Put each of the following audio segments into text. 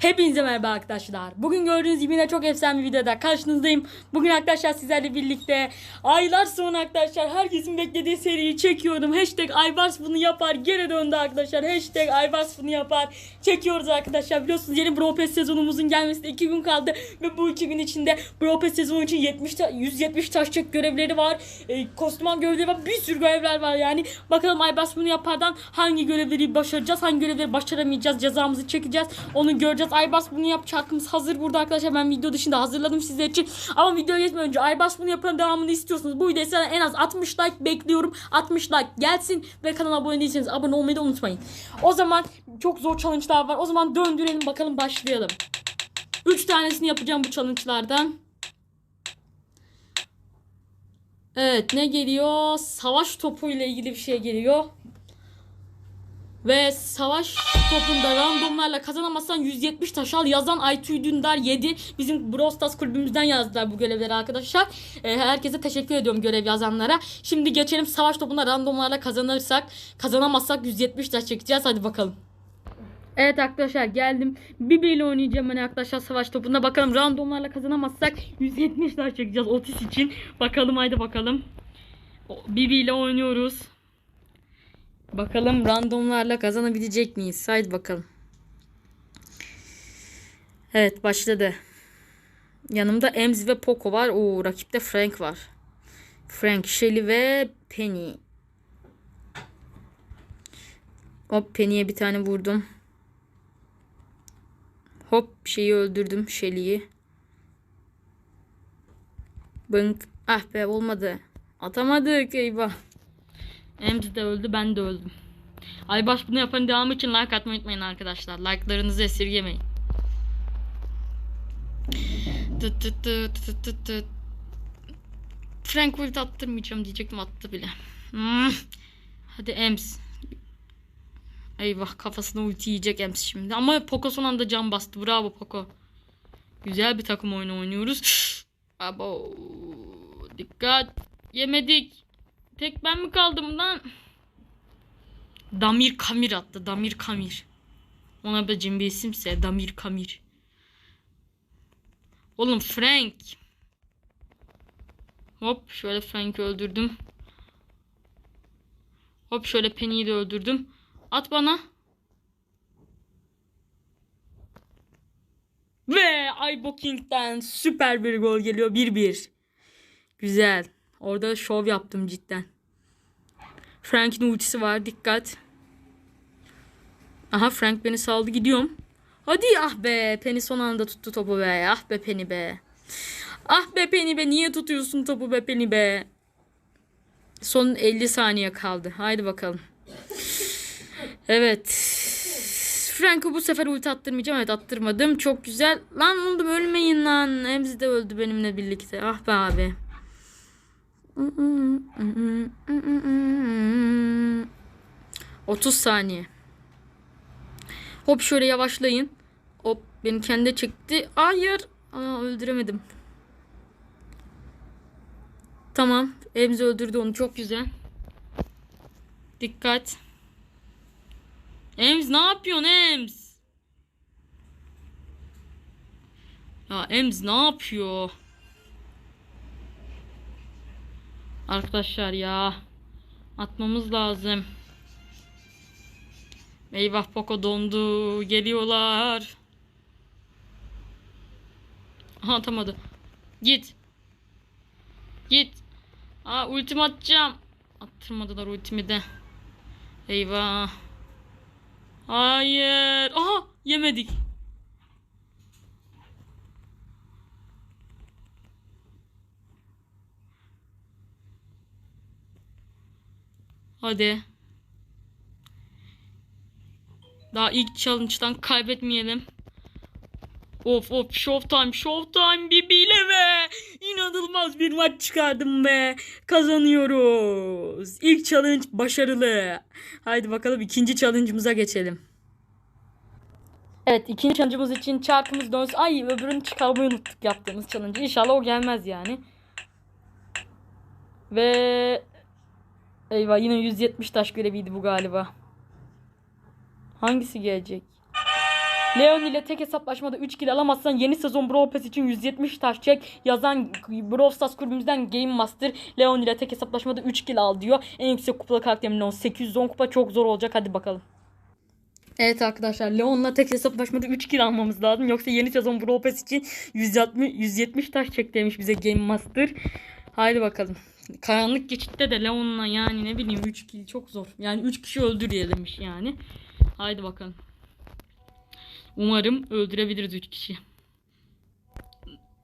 Hepinize merhaba arkadaşlar. Bugün gördüğünüz gibi yine çok efsane bir videoda karşınızdayım. Bugün arkadaşlar sizlerle birlikte aylar sonra arkadaşlar herkesin beklediği seriyi çekiyorum. Hashtag Aybars bunu yapar. Geri döndü arkadaşlar. Hashtag Aybars bunu yapar. Çekiyoruz arkadaşlar. Biliyorsunuz yeni Pass sezonumuzun gelmesine 2 gün kaldı. Ve bu 2 gün içinde Pass sezonu için 70 ta- 170 taş çek görevleri var. E, kostüman görevleri var. Bir sürü görevler var yani. Bakalım Aybars bunu yapardan hangi görevleri başaracağız. Hangi görevleri başaramayacağız. Cezamızı çekeceğiz. Onu göreceğiz. Aybars bunu yap şarkımız hazır burada arkadaşlar. Ben video dışında hazırladım sizler için. Ama videoya geçmeden önce Aybars bunu yapan devamını istiyorsanız bu videoya en az 60 like bekliyorum. 60 like gelsin ve kanala abone değilseniz abone olmayı da unutmayın. O zaman çok zor challenge'lar var. O zaman döndürelim bakalım başlayalım. 3 tanesini yapacağım bu challenge'lardan. Evet ne geliyor? Savaş topu ile ilgili bir şey geliyor. Ve savaş topunda randomlarla kazanamazsan 170 taş al. Yazan Aytuğ Dündar 7. Bizim Brawl Stars kulübümüzden yazdılar bu görevleri arkadaşlar. Ee, herkese teşekkür ediyorum görev yazanlara. Şimdi geçelim savaş topunda randomlarla kazanırsak. Kazanamazsak 170 taş çekeceğiz. Hadi bakalım. Evet arkadaşlar geldim. Bibi ile oynayacağım ben arkadaşlar savaş topunda. Bakalım randomlarla kazanamazsak 170 taş çekeceğiz Otis için. Bakalım haydi bakalım. O- Bibi ile oynuyoruz. Bakalım randomlarla kazanabilecek miyiz? Haydi bakalım. Evet başladı. Yanımda Ems ve Poco var. Oo rakipte Frank var. Frank, Shelly ve Penny. Hop Penny'e bir tane vurdum. Hop şeyi öldürdüm Shelly'yi. Bınk. Ah be olmadı. Atamadık eyvah. Ems de öldü ben de öldüm. Aybars bunu yapan devamı için like atmayı unutmayın arkadaşlar. Like'larınızı esirgemeyin. Tıt tıt tıt. Frank ulti attırmayacağım diyecektim attı bile. Hmm. Hadi Ems. Eyvah kafasına ulti yiyecek Ems şimdi. Ama Poco son anda can bastı. Bravo Poco. Güzel bir takım oyunu oynuyoruz. Abo. Dikkat. Yemedik. Tek ben mi kaldım lan? Damir Kamir attı. Damir Kamir. Ona da cimbi isimse Damir Kamir. Oğlum Frank. Hop şöyle Frank'i öldürdüm. Hop şöyle Penny'yi de öldürdüm. At bana. Ve Aybo King'den süper bir gol geliyor. 1-1. Güzel. Orada şov yaptım cidden. Frank'in ultisi var. Dikkat. Aha Frank beni saldı gidiyorum. Hadi ah be. Penny son anda tuttu topu be. Ah be Penny be. Ah be Penny be. Niye tutuyorsun topu be Penny be. Son 50 saniye kaldı. Haydi bakalım. Evet. Frank'ı bu sefer ulti attırmayacağım. Evet attırmadım. Çok güzel. Lan oğlum ölmeyin lan. Emzi de öldü benimle birlikte. Ah be abi. 30 saniye. Hop şöyle yavaşlayın. Hop beni kendi çekti. Hayır. Aa, öldüremedim. Tamam. Emzi öldürdü onu. Çok güzel. Dikkat. Ems ne yapıyorsun Ems? Ya Ems ne yapıyor? Arkadaşlar ya. Atmamız lazım. Eyvah Poco dondu. Geliyorlar. Aha atamadı. Git. Git. Aa ultim atacağım. Attırmadılar ultimi de. Eyvah. Hayır. Aha yemedik. Hadi. Daha ilk challenge'dan kaybetmeyelim. Of of showtime showtime bibiyle ve inanılmaz bir maç çıkardım be. Kazanıyoruz. İlk challenge başarılı. Haydi bakalım ikinci challenge'ımıza geçelim. Evet ikinci challenge'ımız için çarkımız dönsün. Ay öbürünü çıkarmayı unuttuk yaptığımız challenge. İnşallah o gelmez yani. Ve eyvah yine 170 taş göreviydi bu galiba. Hangisi gelecek? Leon ile tek hesaplaşmada 3 kill alamazsan yeni sezon Brawl Pass için 170 taş çek. Yazan Brawl Stars kulübümüzden Game Master Leon ile tek hesaplaşmada 3 kill al diyor. En yüksek kupalı karakterim Leon. 810 kupa çok zor olacak. Hadi bakalım. Evet arkadaşlar Leon'la tek hesaplaşmada 3 kill almamız lazım. Yoksa yeni sezon Brawl Pass için 160, 170 taş çek demiş bize Game Master. Haydi bakalım. Karanlık geçitte de Leon'la yani ne bileyim 3 kill çok zor. Yani 3 kişi öldür diye demiş yani. Haydi bakalım. Umarım öldürebiliriz 3 kişi.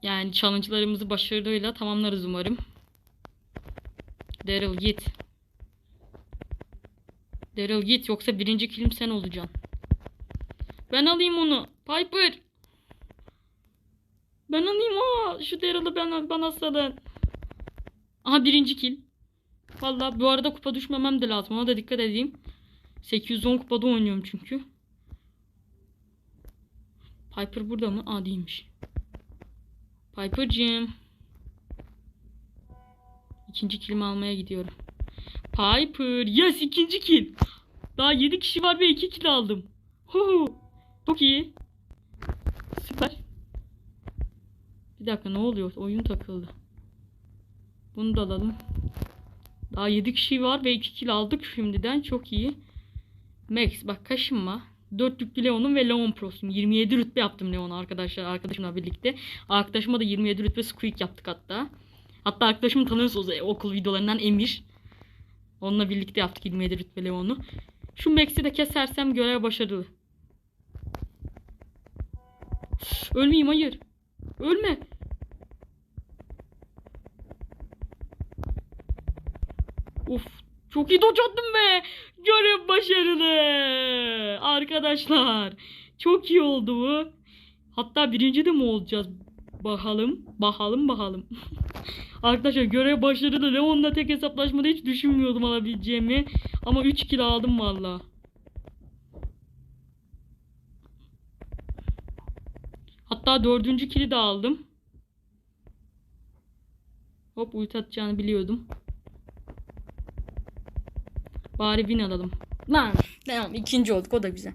Yani challenge'larımızı başarıyla tamamlarız umarım. Daryl git. Daryl git yoksa birinci kilim sen olacaksın. Ben alayım onu. Piper. Ben alayım o. Şu Daryl'ı ben, bana salın. Aha birinci kill. Vallahi bu arada kupa düşmemem de lazım. Ona da dikkat edeyim. 810 kupada oynuyorum çünkü. Piper burada mı? Aa değilmiş. Piper'cığım. İkinci kilimi almaya gidiyorum. Piper. Yes ikinci kill. Daha 7 kişi var ve 2 kill aldım. Hu. Çok iyi. Süper. Bir dakika ne oluyor? Oyun takıldı. Bunu da alalım. Daha 7 kişi var ve 2 kill aldık şimdiden. Çok iyi. Max bak kaşınma. 4 yüklü Leon'um ve Leon Pro'sum. 27 rütbe yaptım Leon'a arkadaşlar arkadaşımla birlikte. Arkadaşıma da 27 rütbe squeak yaptık hatta. Hatta arkadaşımı tanıyorsunuz e, okul videolarından Emir. Onunla birlikte yaptık 27 rütbe Leon'u. Şu Max'i de kesersem görev başarılı. Ölmeyeyim hayır. Ölme. Of çok iyi dodge attım be. Görev başarılı. Arkadaşlar. Çok iyi oldu bu. Hatta birinci de mi olacağız? Bakalım. Bakalım bakalım. Arkadaşlar görev başarılı. Leon'la tek hesaplaşmada hiç düşünmüyordum alabileceğimi. Ama 3 kill aldım valla. Hatta dördüncü kili de aldım. Hop ulti atacağını biliyordum. Bari win alalım. Lan tamam ikinci olduk o da güzel.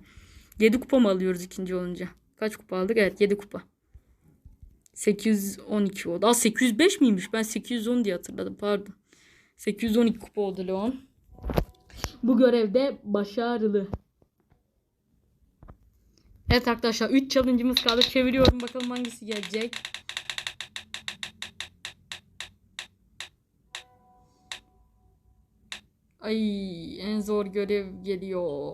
7 kupa mı alıyoruz ikinci olunca? Kaç kupa aldık? Evet 7 kupa. 812 oldu. Aa 805 miymiş? Ben 810 diye hatırladım pardon. 812 kupa oldu Leon. Bu görevde başarılı. Evet arkadaşlar 3 challenge'ımız kaldı. Çeviriyorum bakalım hangisi gelecek. Ay en zor görev geliyor.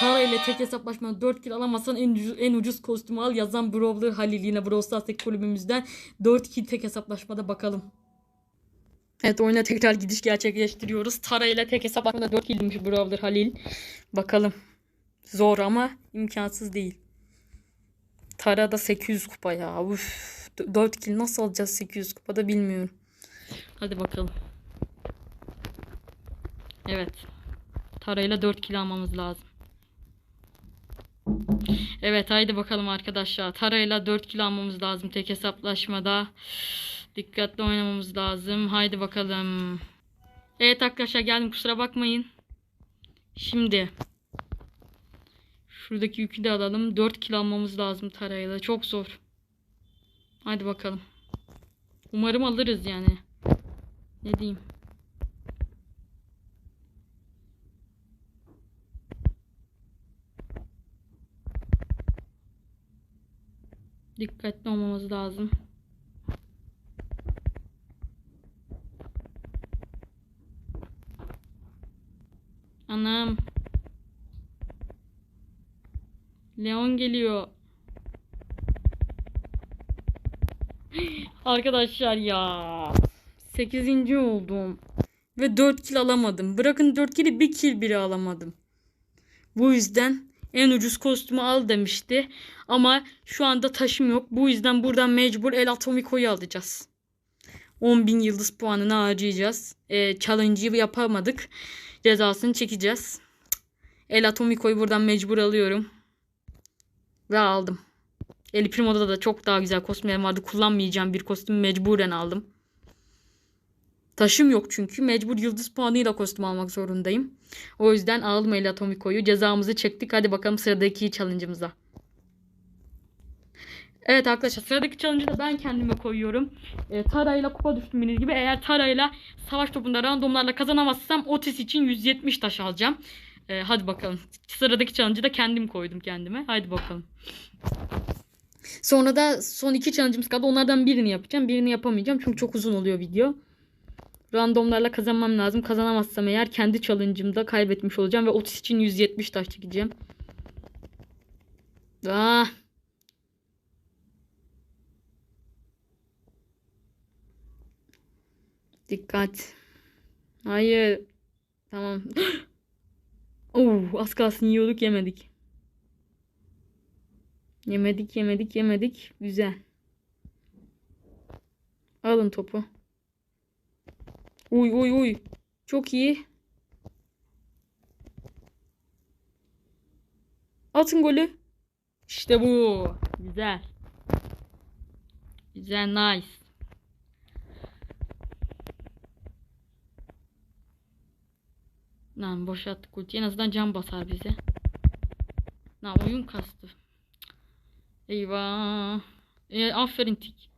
Tara ile tek hesaplaşmada 4 kill alamazsan en ucuz, en ucuz kostümü al. Yazan Brawler Halil yine Brawl Stars'taki kulübümüzden 4 kill tek hesaplaşmada bakalım. Evet oyuna tekrar gidiş gerçekleştiriyoruz. Tara ile tek hesaplaşmada 4 killmiş Brawler Halil. Bakalım. Zor ama imkansız değil. Tara da 800 kupa ya. Uf, 4 kill nasıl alacağız 800 kupada bilmiyorum. Hadi bakalım. Evet. Tara ile 4 kill almamız lazım. Evet haydi bakalım arkadaşlar. Tara ile 4 kill almamız lazım tek hesaplaşmada. Dikkatli oynamamız lazım. Haydi bakalım. Evet arkadaşlar geldim kusura bakmayın. Şimdi şuradaki yükü de alalım. 4 kill almamız lazım tarayla. Çok zor. Haydi bakalım. Umarım alırız yani. Ne diyeyim? Dikkatli olmamız lazım. Anam. Leon geliyor. Arkadaşlar ya. 8. oldum. Ve 4 kill alamadım. Bırakın 4 kill'i 1 kill bile alamadım. Bu yüzden en ucuz kostümü al demişti. Ama şu anda taşım yok. Bu yüzden buradan mecbur El Atomico'yu alacağız. 10.000 yıldız puanını harcayacağız. Ee, challenge'ı yapamadık. Cezasını çekeceğiz. El Atomico'yu buradan mecbur alıyorum. Ve aldım. El Primo'da da çok daha güzel kostümlerim vardı. Kullanmayacağım bir kostüm mecburen aldım. Taşım yok çünkü. Mecbur yıldız puanıyla kostüm almak zorundayım. O yüzden aldım El Atomico'yu. Cezamızı çektik. Hadi bakalım sıradaki challenge'ımıza. Evet arkadaşlar sıradaki challenge'ı da ben kendime koyuyorum. E, Tara'yla kupa düştüm gibi. Eğer Tara'yla savaş topunda randomlarla kazanamazsam Otis için 170 taş alacağım. E, hadi bakalım. Sıradaki challenge'ı da kendim koydum kendime. Hadi bakalım. Sonra da son iki challenge'ımız kaldı. Onlardan birini yapacağım. Birini yapamayacağım. Çünkü çok uzun oluyor video. Randomlarla kazanmam lazım. Kazanamazsam eğer kendi challenge'ımda kaybetmiş olacağım. Ve Otis için 170 taş çekeceğim. Ah. Dikkat. Hayır. Tamam. Oo, az kalsın yiyorduk yemedik. Yemedik yemedik yemedik. Güzel. Alın topu. Uy uy uy. Çok iyi. Atın golü. İşte bu. Güzel. Güzel nice. Lan boşalttık ultiyi. En azından can basar bize. Lan oyun kastı. Eyvah. E, aferin tik.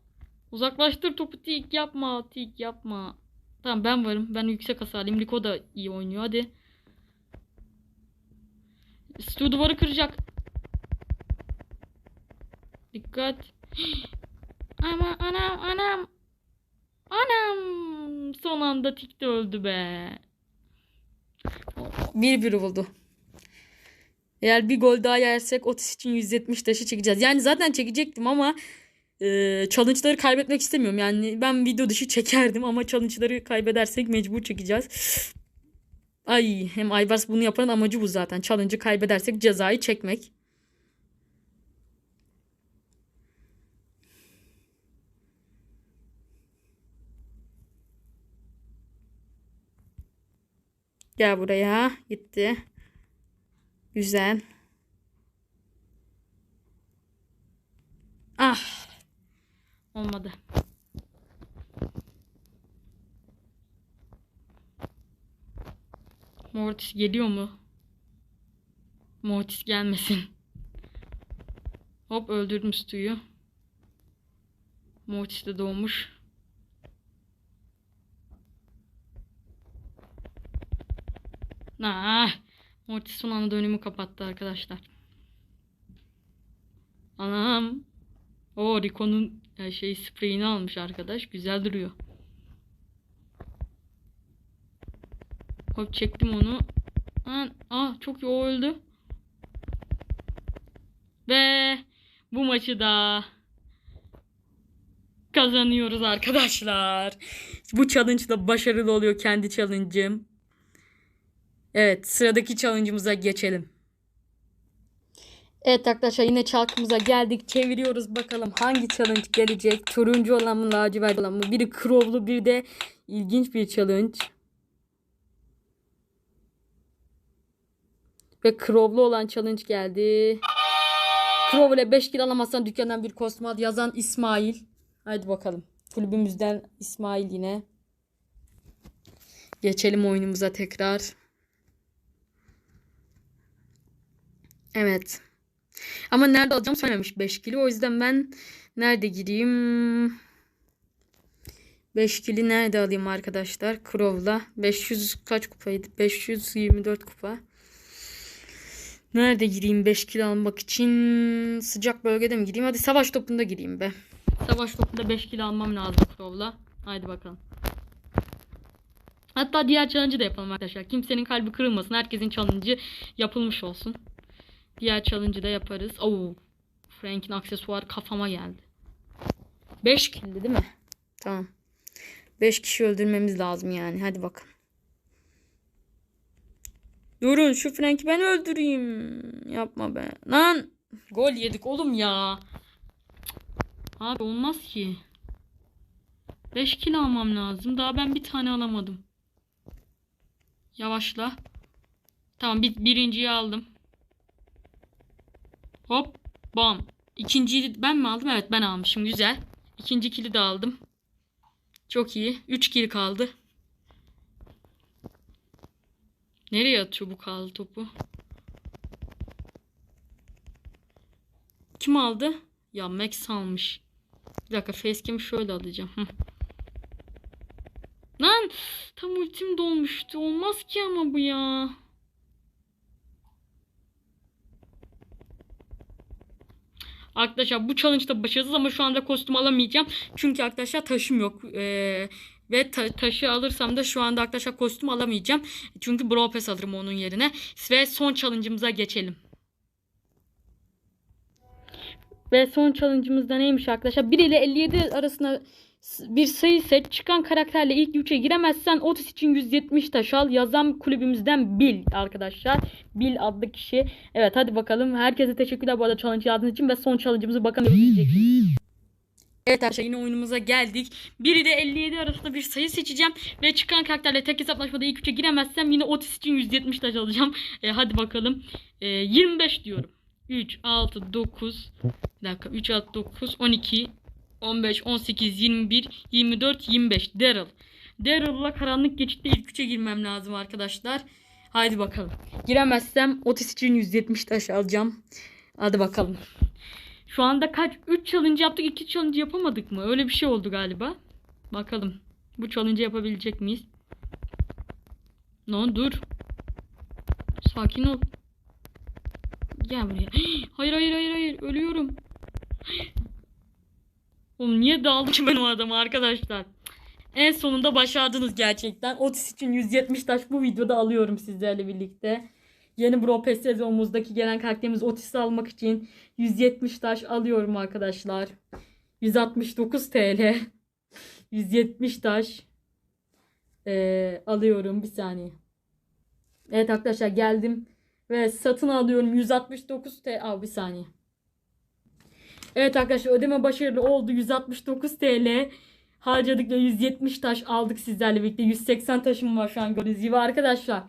Uzaklaştır topu tik yapma tik yapma. Tamam ben varım. Ben yüksek hasarlıyım. Liko da iyi oynuyor. Hadi. Stu duvarı kıracak. Dikkat. Ama anam anam. Anam. Son anda tik de öldü be. Bir bir oldu. Eğer bir gol daha yersek Otis için 170 taşı çekeceğiz. Yani zaten çekecektim ama e, challenge'ları kaybetmek istemiyorum. Yani ben video dışı çekerdim ama challenge'ları kaybedersek mecbur çekeceğiz. Ay hem Aybars bunu yapan amacı bu zaten. Challenge'ı kaybedersek cezayı çekmek. Gel buraya. Gitti. Güzel. Ah. Olmadı. Mortis geliyor mu? Mortis gelmesin. Hop öldürdüm Stu'yu. Mortis de doğmuş. Ah, Mortis son anda önümü kapattı arkadaşlar. Anam. O Rico'nun e, şey spreyini almış arkadaş. Güzel duruyor. Hop çektim onu. Aa, ah çok iyi o öldü. Ve bu maçı da kazanıyoruz arkadaşlar. Bu challenge da başarılı oluyor kendi challenge'ım. Evet sıradaki challenge'ımıza geçelim. Evet arkadaşlar yine çalkımıza geldik. Çeviriyoruz bakalım hangi challenge gelecek. Turuncu olan mı lacivert olan mı? Biri crow'lu bir de ilginç bir challenge. Ve crow'lu olan challenge geldi. Crow ile 5 kill alamazsan dükkandan bir kostüm al yazan İsmail. Haydi bakalım. Kulübümüzden İsmail yine. Geçelim oyunumuza tekrar. Evet. Ama nerede alacağım söylememiş 5 kilo. O yüzden ben nerede gireyim? 5 kili nerede alayım arkadaşlar? Crow'la. 500 kaç kupaydı? 524 kupa. Nerede gireyim 5 kilo almak için? Sıcak bölgede mi gireyim? Hadi savaş topunda gireyim be. Savaş topunda 5 kilo almam lazım Crow'la. Haydi bakalım. Hatta diğer challenge'ı da yapalım arkadaşlar. Kimsenin kalbi kırılmasın. Herkesin challenge'ı yapılmış olsun. Diğer challenge'ı da yaparız. Oo. Frank'in aksesuarı kafama geldi. 5 kildi değil mi? Tamam. 5 kişi öldürmemiz lazım yani. Hadi bakalım. Durun şu Frank'i ben öldüreyim. Yapma be. Lan. Gol yedik oğlum ya. Abi olmaz ki. 5 kill almam lazım. Daha ben bir tane alamadım. Yavaşla. Tamam bir, birinciyi aldım. Hop. Bam. İkinciyi ben mi aldım? Evet ben almışım. Güzel. İkinci kili de aldım. Çok iyi. Üç kil kaldı. Nereye atıyor bu kaldı topu? Kim aldı? Ya Max almış. Bir dakika Face facecam'ı şöyle alacağım. Hı. Lan tam ultim dolmuştu. Olmaz ki ama bu ya. Arkadaşlar bu challenge'da başarısız ama şu anda kostüm alamayacağım. Çünkü arkadaşlar taşım yok. Ee, ve ta- taşı alırsam da şu anda arkadaşlar kostüm alamayacağım. Çünkü Brawl Pass alırım onun yerine. Ve son challenge'ımıza geçelim. Ve son challenge'ımız neymiş arkadaşlar? 1 ile 57 arasında bir sayı seç. Çıkan karakterle ilk 3'e giremezsen Otis için 170 taş al. Yazan kulübümüzden Bil arkadaşlar. Bil adlı kişi. Evet hadi bakalım. Herkese teşekkürler bu arada challenge yazdığınız için ve son challenge'ımızı bakalım izleyeceksiniz. Evet arkadaşlar yine oyunumuza geldik. 1 ile 57 arasında bir sayı seçeceğim. Ve çıkan karakterle tek hesaplaşmada ilk 3'e giremezsem yine Otis için 170 taş alacağım. E, hadi bakalım. E, 25 diyorum. 3, 6, 9. Bir dakika. 3, 6, 9, 12, 15, 18, 21, 24, 25. Daryl. Daryl'la karanlık geçitte ilk 3'e girmem lazım arkadaşlar. Haydi bakalım. Giremezsem Otis için 170 taş alacağım. Hadi bakalım. Şu anda kaç? 3 challenge yaptık. 2 challenge yapamadık mı? Öyle bir şey oldu galiba. Bakalım. Bu challenge yapabilecek miyiz? No dur. Sakin ol. Gel buraya. Hayır hayır hayır hayır. Ölüyorum. Oğlum niye daldım ki ben o adamı arkadaşlar? En sonunda başardınız gerçekten. Otis için 170 taş bu videoda alıyorum sizlerle birlikte. Yeni Bro Pass sezonumuzdaki gelen karakterimiz Otis'i almak için 170 taş alıyorum arkadaşlar. 169 TL. 170 taş. Ee, alıyorum bir saniye. Evet arkadaşlar geldim. Ve satın alıyorum 169 TL. Aa, bir saniye. Evet arkadaşlar ödeme başarılı oldu. 169 TL harcadık ve 170 taş aldık sizlerle birlikte. 180 taşım var şu an gördüğünüz gibi arkadaşlar.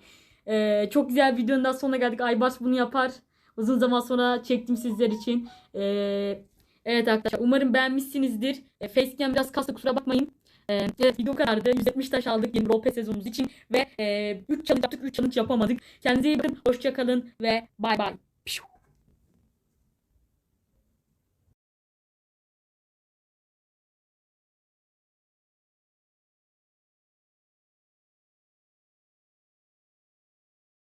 Ee, çok güzel videonun daha sonuna geldik. Aybars bunu yapar. Uzun zaman sonra çektim sizler için. Ee, evet arkadaşlar umarım beğenmişsinizdir. E, Facecam biraz kastı kusura bakmayın. Ee, evet video karardı. 170 taş aldık yeni Roleplay sezonumuz için. Ve e, 3 challenge yaptık 3 challenge yapamadık. Kendinize iyi bakın. Hoşçakalın ve bay bay.